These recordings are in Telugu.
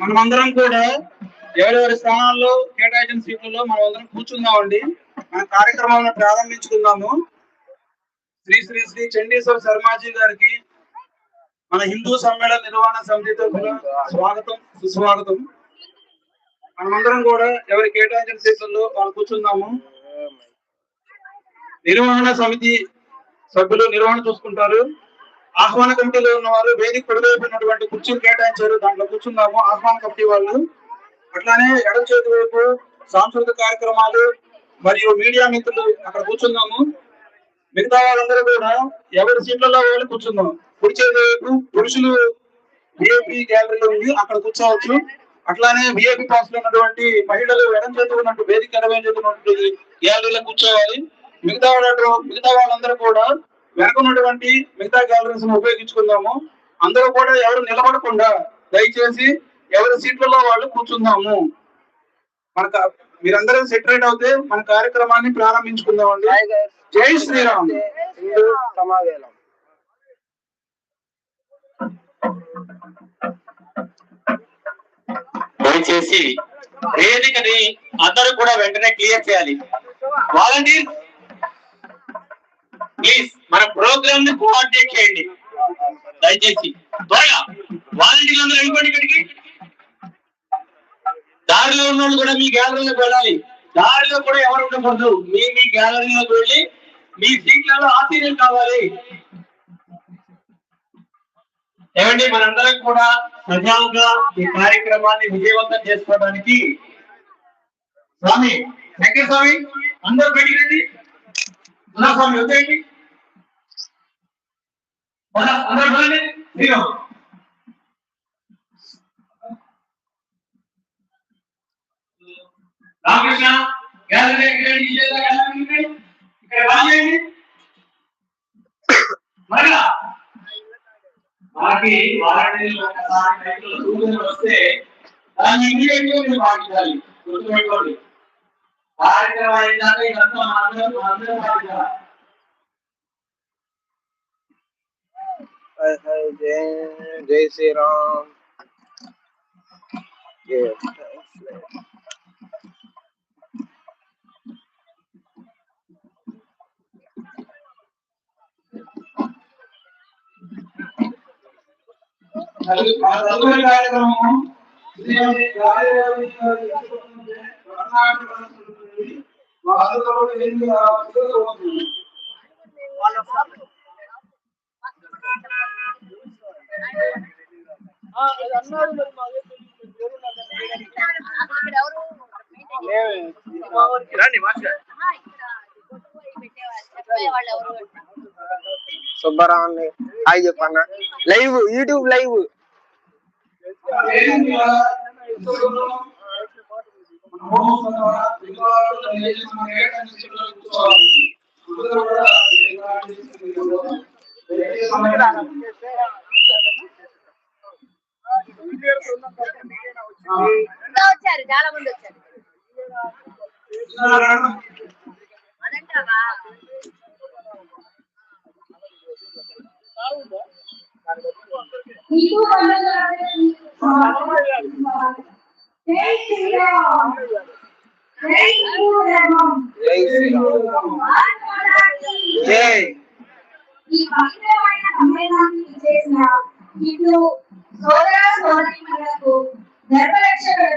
మనమందరం కూడా ఎవరెవరి స్థానాల్లో కేటాయించిన సీట్లలో మనం అందరం కూర్చుందామండి. మన కార్యక్రమాలను ప్రారంభించుకుందాము. శ్రీ శ్రీ శ్రీ చండీశ్వర శర్మాజీ గారికి మన హిందూ సమ్మేళన నిర్వహణ సమితితో స్వాగతం సుస్వాగతం. మనమందరం కూడా ఎవరి కేటాయించిన సీట్లలో మనం కూర్చుందాము. నిర్వహణ సమితి సభ్యులు నిర్వహణ చూసుకుంటారు. ఆహ్వాన కమిటీలో ఉన్నవారు వేదిక పొడివైపోయినటువంటి కుర్చీలు కేటాయించారు దాంట్లో కూర్చుందాము ఆహ్వాన కమిటీ వాళ్ళు అట్లానే ఎడమ చేతి వైపు సాంస్కృతిక కార్యక్రమాలు మరియు మీడియా మిత్రులు అక్కడ కూర్చున్నాము. మిగతా వాళ్ళందరూ కూడా ఎవరి సీట్లలో వాళ్ళు కూర్చున్నాం. కుడి చేతి వైపు పురుషులు విఐపి గ్యాలరీలో ఉంది అక్కడ కూర్చోవచ్చు. అట్లానే విఐపి పాస్లో ఉన్నటువంటి మహిళలు ఎడం చేతి ఉన్నట్టు వేదిక ఎడమ చేతి ఉన్నటువంటి గ్యాలరీలో కూర్చోవాలి. మిగతా వాళ్ళు మిగతా వాళ్ళందరూ కూడా వెనక ఉన్నటువంటి మిగతా గ్యాలరీస్ ఉపయోగించుకుందాము. అందరూ కూడా ఎవరు నిలబడకుండా దయచేసి ఎవరి సీట్లలో వాళ్ళు కూర్చుందాము. మన మీరందరూ సెటరేట్ అవుతే మన కార్యక్రమాన్ని ప్రారంభించుకుందామండి. జై శ్రీరామ్. హిందూ సమావేశం. దయచేసి వేదికని అందరూ కూడా వెంటనే క్లియర్ చేయాలి. Volunteer please. మన ప్రోగ్రామ్ని కోఆర్డినేట్ చేయండి. దయచేసి. త్వరగా. వాలంటీర్లు అందరూ వెళ్ళిపోండి ఇక్కడికి. దారిలో ఉన్న వాళ్ళు కూడా మీ గ్యాలరీలోకి వెళ్ళాలి. దారిలో కూడా ఎవరు ఉండకూడదు. మీ మీ గ్యాలరీలోకి వెళ్ళి మీ సీట్లలో ఆశీర్యం కావాలి. ఏమండి? మనందరం కూడా సజావుగా ఈ కార్యక్రమాన్ని విజయవంతం చేసుకోవడానికి స్వామి వెంకట స్వామి అందరూ బయటికి రండి. ఉన్నా స్వామి వద్దండి और अगर बोले ज़ीरो रामकृष्ण गैलरी में ग्रेड लीजिए तो गैलरी में करवा लेंगे मरला। बाकी वारंटी लोग का साथ में तो दूर रस्ते दान इंडिया के लिए बाकी डाली तो तो कोई बात नहीं बाहर का वाले जाते हैं गंदा मारने मारने बाकी डाला గాయత్రి గారి కర్ణాటక రాష్ట్రంలోని వాళ్ళతో ఎనిమిది ఆఫీసులు అవుతుంది. రండి మాస్టర్ సుబ్బరాన్ని హాయ్ చెప్పన్న లైవ్ యూట్యూబ్ లైవ్ ఎనిమిది చాలా మంది వచ్చారు. అదంటావా? ఈ పవిత్రమైన సమ్మేళనానికి చేసిన హిందూ సోదర సోదరీమణులకు ధర్మరక్షకులకు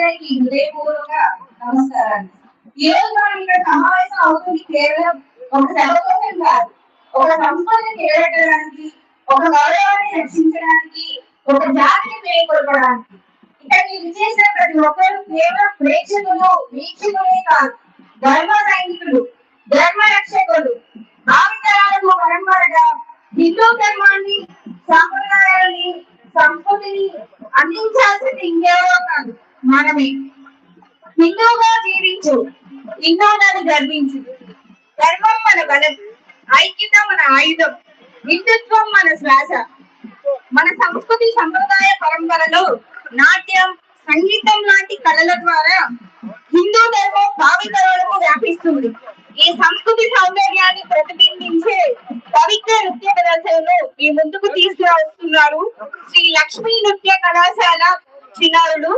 అందరికీ హృదయపూర్వక నమస్కారాలు. ఈ రోజు మనం ఇక్కడ సమావేశం అవుతుంది కేవలం ఒక సభ కోసం కాదు ఒక సంస్థని చేరడానికి ఒక గౌరవాన్ని రక్షించడానికి ఒక జాతిని మేల్కొల్పడానికి. ఇక్కడ మీరు చేసిన ప్రతి ఒక్కరు కేవలం ప్రేక్షకులు వీక్షకులే కాదు ధర్మ సైనికులు ధర్మ రక్షకులు భావితరాలకు పరంపరగా హిందూ ధర్మాన్ని సాంప్రదాయాన్ని సంస్కృతిని అందించాల్సింది ఇంకెవరో కాదు. మనమే. హిందూగా జీవించు హిందూలను గర్వించు. ధర్మం మన బలం ఐక్యత మన ఆయుధం హిందుత్వం మన శ్వాస. మన సంస్కృతి సంప్రదాయ పరంపరలో నాట్యం సంగీతం లాంటి కళల ద్వారా హిందూ ధర్మం భావితరాలకు వ్యాపిస్తుంది. ఈ సంస్కృతి సౌందర్యాన్ని ప్రతిబింబించే పవిత్ర నృత్య ప్రదర్శనను మీ ముందుకు తీసుకువస్తున్నారు శ్రీ లక్ష్మీ నృత్య కళాశాల చిన్నారులు.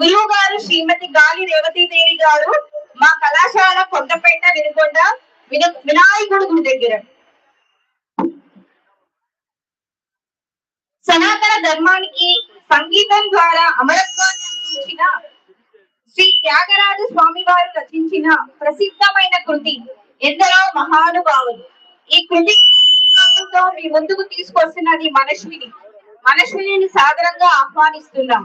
గురువు గారు శ్రీమతి గాలి రేవతి దేవి గారు మా కళాశాల కొత్తపేట వినుకొండ విన- వినాయకుడు దగ్గర. సనాతన ధర్మానికి సంగీతం ద్వారా అమరత్వాన్ని అందించిన శ్రీ త్యాగరాజు స్వామి వారు రచించిన ప్రసిద్ధమైన కృతి ఎందరో మహానుభావులు. ఈ కృతి మీ ముందుకు తీసుకొస్తున్నది మనశ్విని మనస్విని సాదరంగా ఆహ్వానిస్తున్నాం.